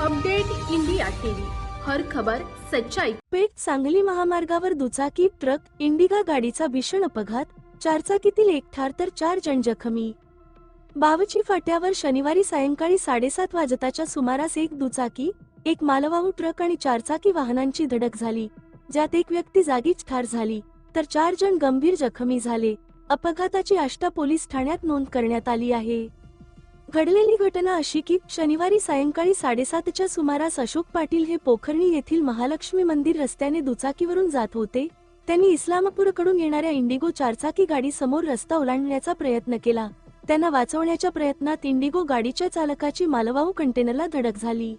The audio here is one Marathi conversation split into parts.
Update India TV. हर खबर सच्चाई. पेठ सांगली महामार्गावर दुचाकी ट्रक इंडिगा गाडीचा भीषण अपघात चारचाकीतील एक ठार तर चार जण जखमी. बावची फाट्यावर शनिवारी सायंकाळी साडेसात वाजताच्या सुमारास एक दुचाकी एक मालवाहू ट्रक आणि चारचाकी वाहनांची धडक झाली ज्यात एक व्यक्ती जागीच ठार झाली तर चार जण गंभीर जखमी झाले. अपघाताची आष्टा पोलीस ठाण्यात नोंद करण्यात आली आहे. घडलेली घटना अशी की शनिवारी सायंकाळी साडेसातच्या सुमारास अशोक पाटील हे पोखर्णी येथील महालक्ष्मी मंदिर रस्त्याने दुचाकीवरून जात होते. त्यांनी इस्लामपूरकडून येणाऱ्या इंडिगो चारचाकी गाडी समोर रस्ता ओलांडण्याचा प्रयत्न केला. त्यांना वाचवण्याच्या प्रयत्नात इंडिगो गाडीच्या चालकाची मालवाहू कंटेनरला धडक झाली.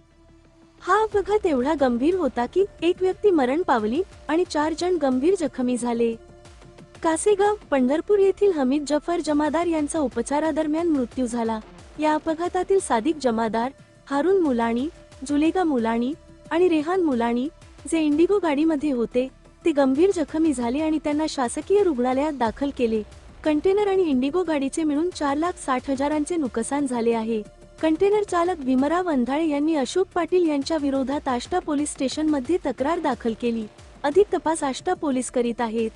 हा अपघात एवढा गंभीर होता की एक व्यक्ती मरण पावली आणि चार जण गंभीर जखमी झाले. कासेगाव पंढरपूर येथील हमीद जफर जमादार यांचा उपचारादरम्यान मृत्यू झाला. या अपघातातील सादिक जमादार हारून मुलाणी जुलेगा मुलाणी आणि रेहान मुलाणी जे इंडिगो गाडीमध्ये होते ते गंभीर जखमी झाले आणि त्यांना शासकीय रुग्णालयात दाखल केले. कंटेनर आणि इंडिगो गाडीचे मिळून चार लाख साठ हजारांचे नुकसान झाले आहे. कंटेनर चालक भीमराव अंधाळे यांनी अशोक पाटील यांच्या विरोधात आष्टा पोलीस स्टेशनमध्ये तक्रार दाखल केली. अधिक तपास आष्टा पोलीस करीत आहेत.